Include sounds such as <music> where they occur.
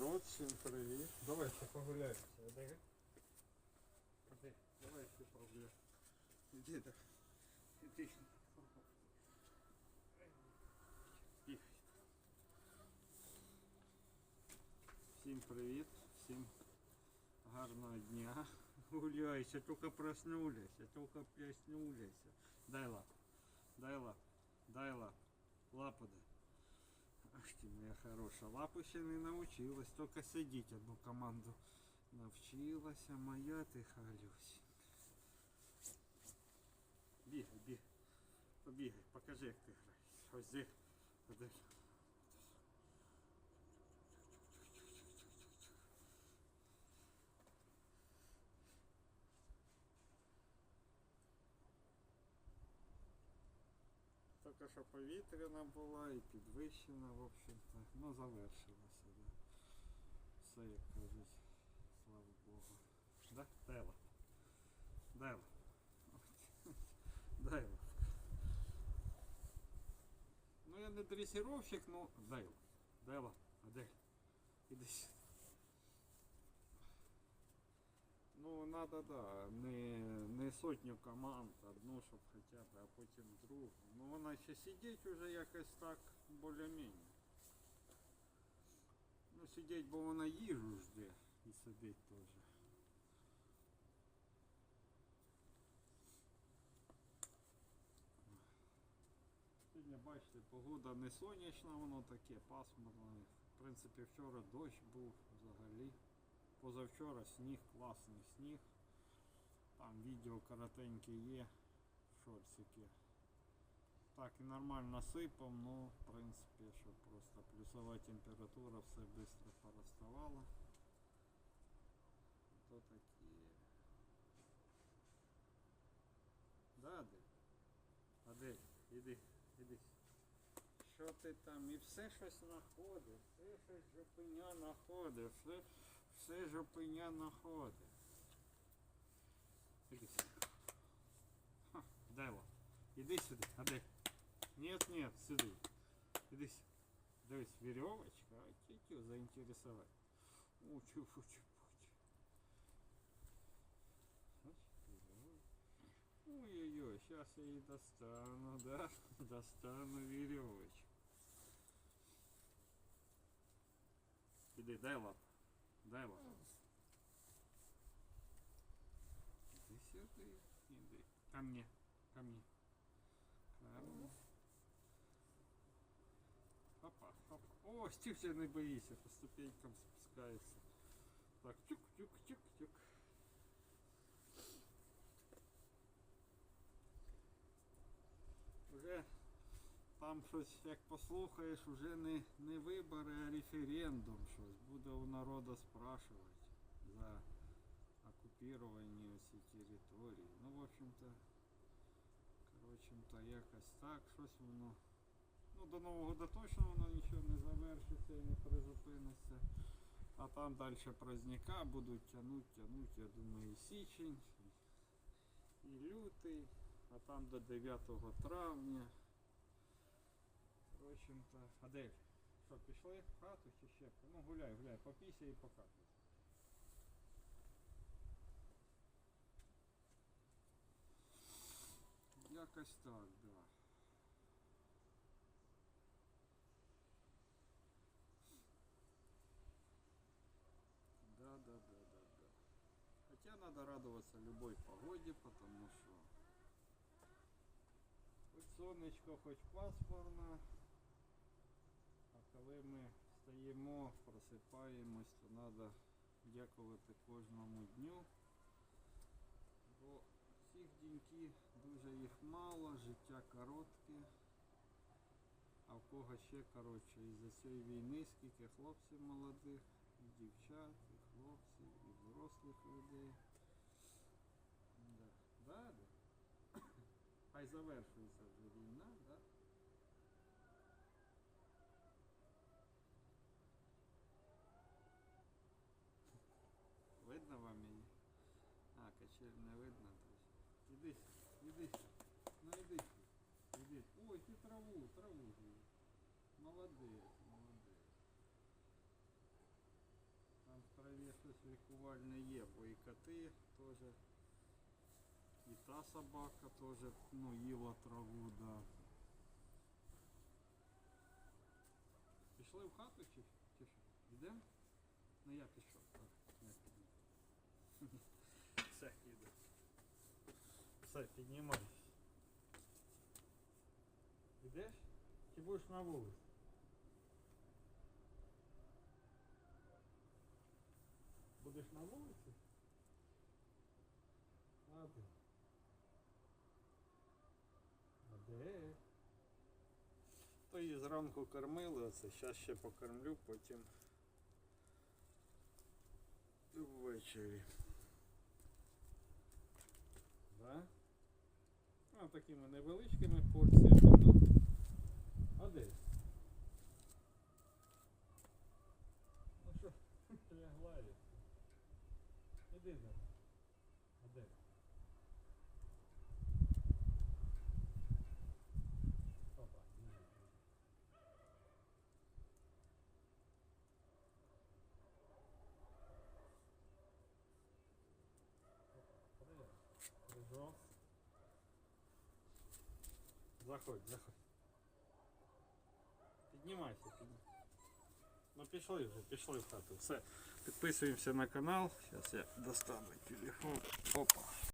народ, всім привіт. Давайте погуляємося. Іди. Іди. Давайте погуляємо. Іди так. Іди. Бігай. Всім привіт, всім гарного дня. Гуляйся, тільки проснулися, тільки проснулися. Дай лапу, дай лапу, дай лапу, лапу дай. Ах ты моя хорошая. Лапу ще не научилась, только сидіть одну команду навчилася. Моя ти халюсь. Бігай, бігай. Побігай, покажи, як ти граєш. Ось здесь. Тільки що повітряна була і підвищена, в общем-то. Ну, завершилося, да. Все, як кажуть, слава Богу. Да? Дай лапу. Дай лапу. От. <laughs> Дай лапу. Ну я не дресировщик, ну дай лапу. Дай лапу. Адель. Іди сюди. Ну, надо, да, не, не сотню команд, одну, щоб хоча б, а потім другу. Ну, вона ще сидіть уже якось так більш-менш. Ну, сидіть, бо вона їжу жде і сидить теж. Сьогодні, бачите, погода не сонячна, воно таке пасмурне. В принципі, вчора дощ був взагалі. Позавчора сніг, класний сніг. Там відео коротеньке є, шорсики. Так і нормально сипав, ну в принципі, що просто плюсова температура, все швидко пороставало. То такі. Да, Адель? Адель, іди, іди. Що ти там? І все щось знаходиш, все щось жопиня знаходиш, все, все жопиня знаходиш. Іди сюди. Ха, дай лапу. Іди сюди, а де? Нет, нет, сюди. Іди сюди. Дивись, веревочка, а тітю заінтересувати. Учу, учу, учу. Ой-ой-ой, сейчас я и достану, да? Достану веревочку. Иди, дай лапу. Дай лапу. Иди сюда, иди. Ко мне, ко мне. Ко мне. Опа, опа. О, Стюся не боїся, по ступенькам спускається. Так, тюк-тюк-тюк-тюк. Там щось, як послухаєш, вже не, не вибори, а референдум щось. Буде у народу спрашувати за окупіровані ці території. Ну, в общем-то, коротше-то якось так, щось воно. Ну, до Нового года точно воно нічого не завершиться і не призупиниться. А там далі праздника будуть тянуть, тянуть, я думаю, і січень, і лютий, а там до 9 травня. В общем-то, Адель, що, пішли в хату чи ще? Ну гуляй, гуляй, попійся і покакай. Якось так, да. Да, да, да, да, да. Хотя надо радоваться любой погоде, потому что хоч сонечко, хоч пасмурно, а Коли ми встаємо, просипаємось, то треба дякувати кожному дню. Бо всіх деньків дуже їх мало, життя коротке. А в кого ще коротше, із-за цієї війни скільки хлопців молодих, і дівчат, і хлопців, і взрослих людей. Да. Да, да. <coughs> Хай завершується вже війна, да? А, качель не видно. то Іди, сюди, іди, сюди. ну іди, сюди, іди. Ой, ти траву, траву. жуєш. Молодець, молодець. щось лікувальне є, бо і коти теж, і та собака теж ну, їла траву, да. Пішли в хату чи, чи що? Йдемо? Ну я пішов, так. Я піду. <laughs> Все, іду. Все, піднімайся. Ідеш? Чи будеш на вулиці? Будеш на вулиці? А де? А де? То її зранку кормили, оце зараз ще покормлю, потім ввечері. А такими невеличкими порціями, ну. А де? Ну що, <laughs> я гладю. Іди зараз. А де? Заходь, заходь. Піднімайся, піднімайся. Ну пішли вже, пішли в хату. Все. Підписуємося на канал. Зараз я достану телефон. Опа.